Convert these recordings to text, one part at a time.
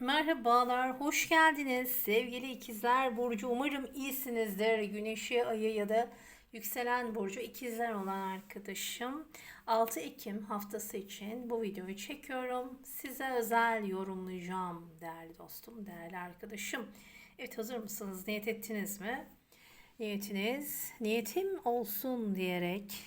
Merhabalar, hoş geldiniz sevgili ikizler Burcu. Umarım iyisinizdir. Güneşi, ayı ya da yükselen Burcu ikizler olan arkadaşım. 6 Ekim haftası için bu videoyu çekiyorum. Size özel yorumlayacağım değerli dostum, değerli arkadaşım. Evet hazır mısınız? Niyet ettiniz mi? Niyetiniz, niyetim olsun diyerek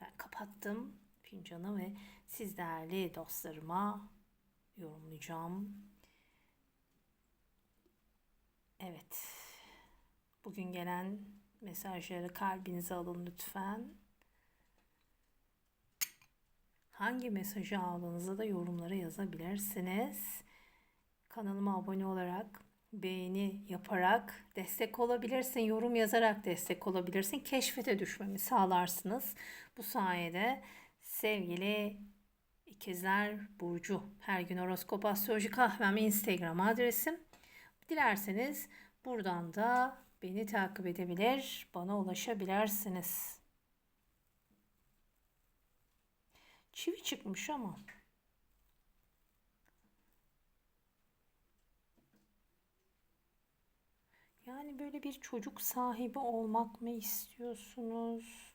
ben kapattım fincanı ve siz değerli dostlarıma yorumlayacağım. Evet. Bugün gelen mesajları kalbinize alın lütfen. Hangi mesajı aldığınızı da yorumlara yazabilirsiniz. Kanalıma abone olarak, beğeni yaparak destek olabilirsin. Yorum yazarak destek olabilirsin. Keşfete düşmemi sağlarsınız. Bu sayede sevgili İkizler Burcu. Her gün horoskop astroloji kahvem Instagram adresim. Dilerseniz buradan da beni takip edebilir, bana ulaşabilirsiniz. Çivi çıkmış ama. Yani böyle bir çocuk sahibi olmak mı istiyorsunuz?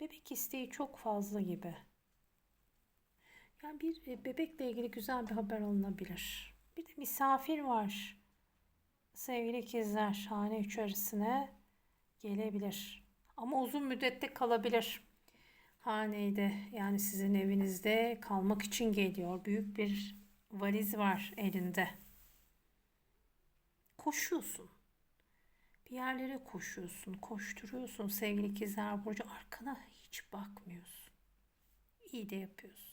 Bebek isteği çok fazla gibi. Yani bir e, bebekle ilgili güzel bir haber alınabilir. Bir de misafir var. Sevgili ikizler hane içerisine gelebilir. Ama uzun müddette kalabilir. Haneyde yani sizin evinizde kalmak için geliyor. Büyük bir valiz var elinde. Koşuyorsun. Bir yerlere koşuyorsun, koşturuyorsun sevgili ikizler burcu. Arkana hiç bakmıyorsun. İyi de yapıyorsun.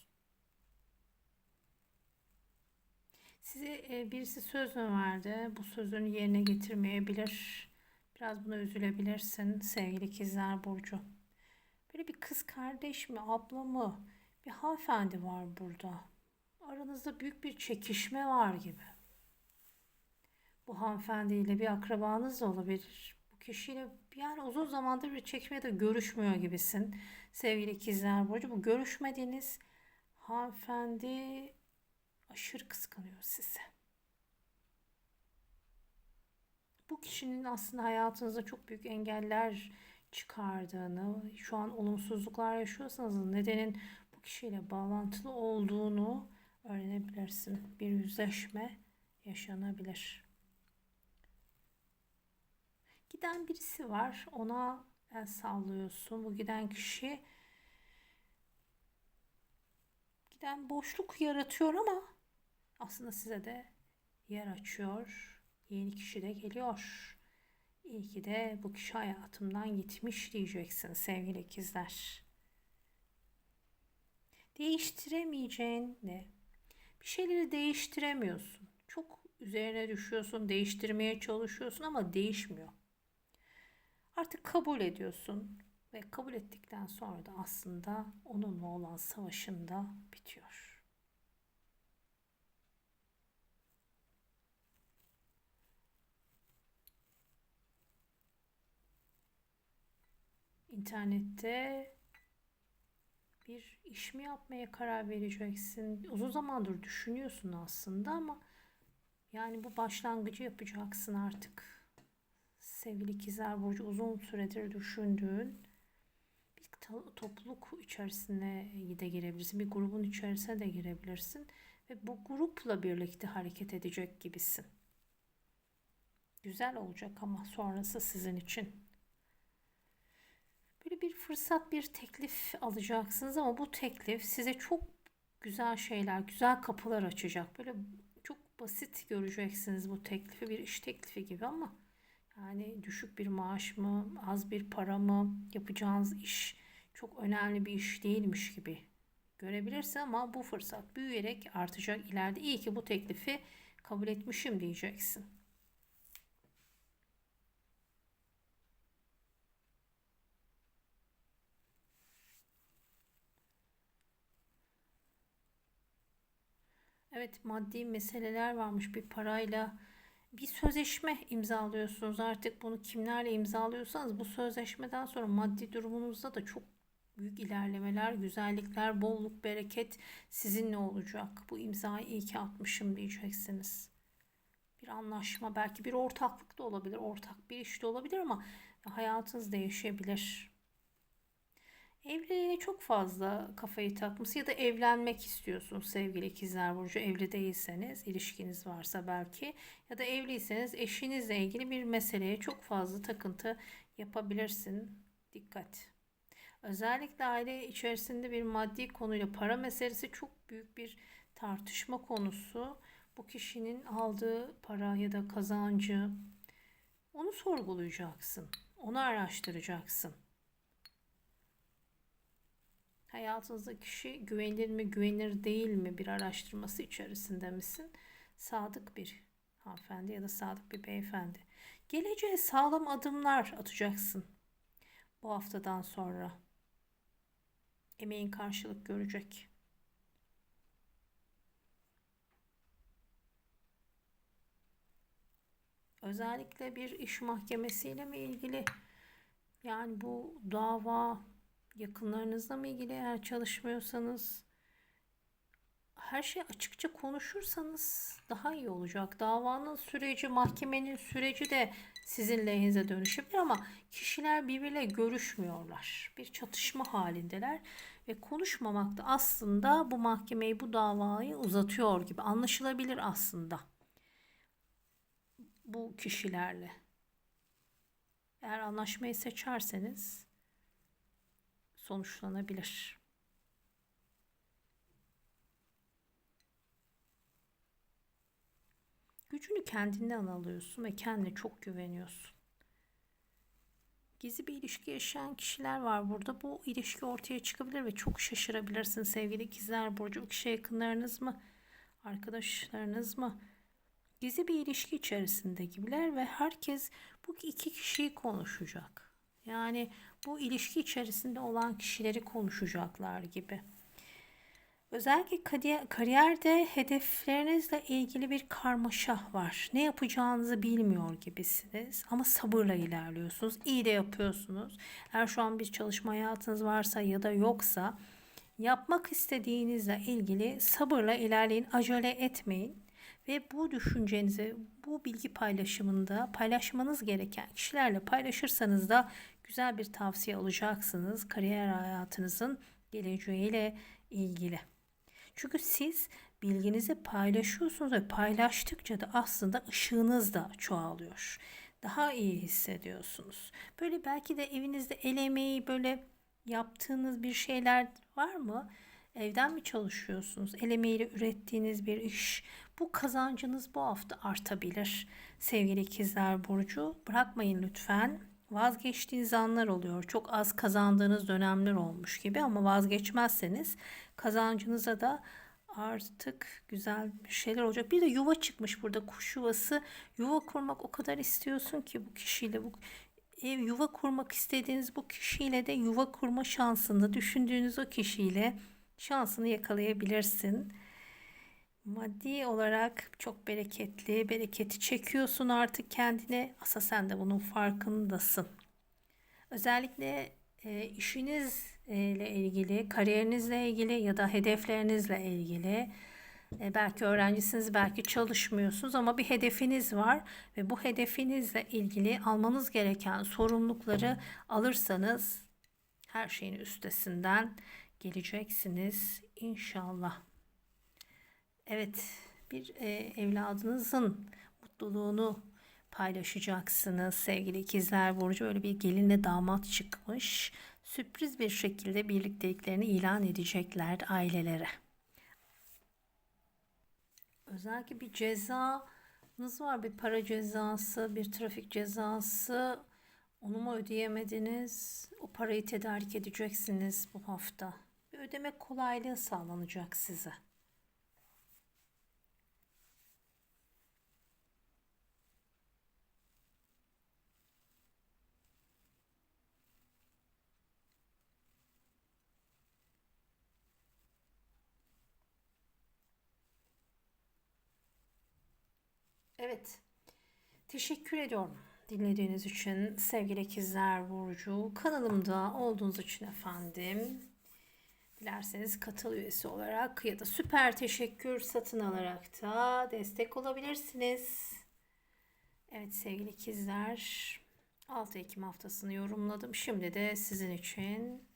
Size e, birisi söz mü verdi? Bu sözünü yerine getirmeyebilir. Biraz buna üzülebilirsin sevgili ikizler Burcu. Böyle bir kız kardeş mi, abla mı? Bir hanımefendi var burada. Aranızda büyük bir çekişme var gibi. Bu hanımefendiyle bir akrabanız da olabilir. Bu kişiyle yani uzun zamandır bir çekişmede görüşmüyor gibisin. Sevgili ikizler Burcu. Bu görüşmediğiniz hanımefendi aşırı kıskanıyor sizi. Bu kişinin aslında hayatınızda çok büyük engeller çıkardığını, şu an olumsuzluklar yaşıyorsanız nedenin bu kişiyle bağlantılı olduğunu öğrenebilirsin. Bir yüzleşme yaşanabilir. Giden birisi var. Ona el sallıyorsun. Bu giden kişi giden boşluk yaratıyor ama aslında size de yer açıyor. Yeni kişi de geliyor. İyi ki de bu kişi hayatımdan gitmiş diyeceksin sevgili ikizler. Değiştiremeyeceğin ne? Bir şeyleri değiştiremiyorsun. Çok üzerine düşüyorsun, değiştirmeye çalışıyorsun ama değişmiyor. Artık kabul ediyorsun ve kabul ettikten sonra da aslında onunla olan savaşında bitiyor. İnternette bir iş mi yapmaya karar vereceksin? Uzun zamandır düşünüyorsun aslında ama yani bu başlangıcı yapacaksın artık. Sevgili ikizler burcu uzun süredir düşündüğün bir topluluk içerisine de girebilirsin. Bir grubun içerisine de girebilirsin. Ve bu grupla birlikte hareket edecek gibisin. Güzel olacak ama sonrası sizin için bir fırsat, bir teklif alacaksınız ama bu teklif size çok güzel şeyler, güzel kapılar açacak. Böyle çok basit göreceksiniz bu teklifi, bir iş teklifi gibi ama yani düşük bir maaş mı, az bir para mı, yapacağınız iş çok önemli bir iş değilmiş gibi görebilirsin ama bu fırsat büyüyerek artacak ileride. İyi ki bu teklifi kabul etmişim diyeceksin. Evet maddi meseleler varmış bir parayla bir sözleşme imzalıyorsunuz artık bunu kimlerle imzalıyorsanız bu sözleşmeden sonra maddi durumunuzda da çok Büyük ilerlemeler, güzellikler, bolluk, bereket sizinle olacak. Bu imzayı iyi ki atmışım diyeceksiniz. Bir anlaşma, belki bir ortaklık da olabilir, ortak bir iş de olabilir ama hayatınız değişebilir. Evliliğe çok fazla kafayı takması ya da evlenmek istiyorsunuz sevgili ikizler burcu evli değilseniz ilişkiniz varsa belki ya da evliyseniz eşinizle ilgili bir meseleye çok fazla takıntı yapabilirsin. Dikkat. Özellikle aile içerisinde bir maddi konuyla para meselesi çok büyük bir tartışma konusu. Bu kişinin aldığı para ya da kazancı onu sorgulayacaksın. Onu araştıracaksın. Hayatınızdaki kişi güvenilir mi, güvenilir değil mi bir araştırması içerisinde misin? Sadık bir hanımefendi ya da sadık bir beyefendi. Geleceğe sağlam adımlar atacaksın bu haftadan sonra. Emeğin karşılık görecek. Özellikle bir iş mahkemesiyle mi ilgili yani bu dava yakınlarınızla mı ilgili eğer çalışmıyorsanız her şey açıkça konuşursanız daha iyi olacak. Davanın süreci, mahkemenin süreci de sizin lehinize dönüşebilir ama kişiler birbiriyle görüşmüyorlar. Bir çatışma halindeler ve konuşmamak da aslında bu mahkemeyi, bu davayı uzatıyor gibi anlaşılabilir aslında bu kişilerle. Eğer anlaşmayı seçerseniz sonuçlanabilir. Gücünü kendinden alıyorsun ve kendine çok güveniyorsun. Gizli bir ilişki yaşayan kişiler var burada. Bu ilişki ortaya çıkabilir ve çok şaşırabilirsin sevgili ikizler burcu. Bu kişi yakınlarınız mı? Arkadaşlarınız mı? Gizli bir ilişki içerisinde gibiler ve herkes bu iki kişiyi konuşacak. Yani bu ilişki içerisinde olan kişileri konuşacaklar gibi. Özellikle kariyerde hedeflerinizle ilgili bir karmaşa var. Ne yapacağınızı bilmiyor gibisiniz ama sabırla ilerliyorsunuz. İyi de yapıyorsunuz. Eğer şu an bir çalışma hayatınız varsa ya da yoksa yapmak istediğinizle ilgili sabırla ilerleyin, acele etmeyin ve bu düşüncenizi bu bilgi paylaşımında paylaşmanız gereken kişilerle paylaşırsanız da güzel bir tavsiye alacaksınız kariyer hayatınızın geleceğiyle ilgili. Çünkü siz bilginizi paylaşıyorsunuz ve paylaştıkça da aslında ışığınız da çoğalıyor. Daha iyi hissediyorsunuz. Böyle belki de evinizde el emeği böyle yaptığınız bir şeyler var mı? Evden mi çalışıyorsunuz? El emeğiyle ürettiğiniz bir iş. Bu kazancınız bu hafta artabilir. Sevgili ikizler burcu bırakmayın lütfen. Vazgeçtiğiniz anlar oluyor. Çok az kazandığınız dönemler olmuş gibi ama vazgeçmezseniz kazancınıza da artık güzel şeyler olacak. Bir de yuva çıkmış burada kuş yuvası. Yuva kurmak o kadar istiyorsun ki bu kişiyle bu ev yuva kurmak istediğiniz bu kişiyle de yuva kurma şansını düşündüğünüz o kişiyle şansını yakalayabilirsin. Maddi olarak çok bereketli, bereketi çekiyorsun artık kendine. Asa sen de bunun farkındasın. Özellikle e, işinizle ilgili, kariyerinizle ilgili ya da hedeflerinizle ilgili e, belki öğrencisiniz, belki çalışmıyorsunuz ama bir hedefiniz var ve bu hedefinizle ilgili almanız gereken sorumlulukları alırsanız her şeyin üstesinden geleceksiniz inşallah. Evet, bir e, evladınızın mutluluğunu paylaşacaksınız sevgili ikizler burcu. Öyle bir gelinle damat çıkmış. Sürpriz bir şekilde birlikteliklerini ilan edecekler ailelere. Özellikle bir cezanız var. Bir para cezası, bir trafik cezası. Onu mu ödeyemediniz? O parayı tedarik edeceksiniz bu hafta. Bir ödeme kolaylığı sağlanacak size. Evet. Teşekkür ediyorum. dinlediğiniz için sevgili ikizler Burcu. Kanalımda olduğunuz için efendim. Dilerseniz katıl üyesi olarak ya da süper teşekkür satın alarak da destek olabilirsiniz. Evet sevgili ikizler 6 Ekim haftasını yorumladım. Şimdi de sizin için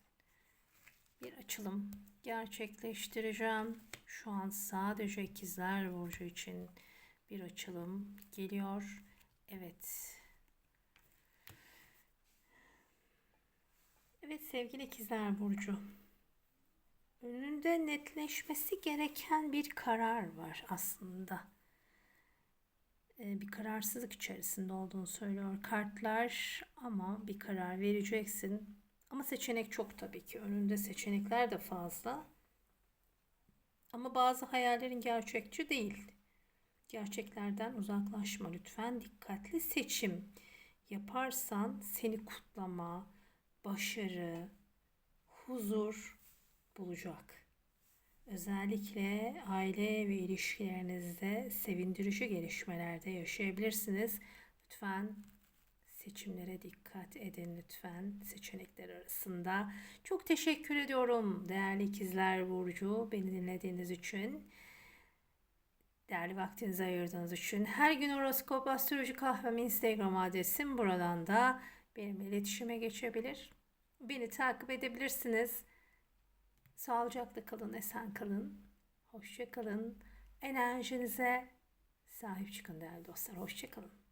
bir açılım gerçekleştireceğim. Şu an sadece ikizler burcu için bir açılım geliyor. Evet. Evet sevgili ikizler burcu. Önünde netleşmesi gereken bir karar var aslında. Ee, bir kararsızlık içerisinde olduğunu söylüyor kartlar ama bir karar vereceksin. Ama seçenek çok tabii ki. Önünde seçenekler de fazla. Ama bazı hayallerin gerçekçi değil. Gerçeklerden uzaklaşma lütfen. Dikkatli seçim yaparsan seni kutlama, başarı, huzur bulacak. Özellikle aile ve ilişkilerinizde sevindirici gelişmelerde yaşayabilirsiniz. Lütfen seçimlere dikkat edin lütfen seçenekler arasında. Çok teşekkür ediyorum değerli ikizler Burcu beni dinlediğiniz için. Değerli vaktinizi ayırdığınız için. Her gün horoskop astroloji kahvem Instagram adresim. Buradan da benimle iletişime geçebilir. Beni takip edebilirsiniz. Sağlıcakla kalın, esen kalın. Hoşça kalın. Enerjinize sahip çıkın değerli dostlar. Hoşça kalın.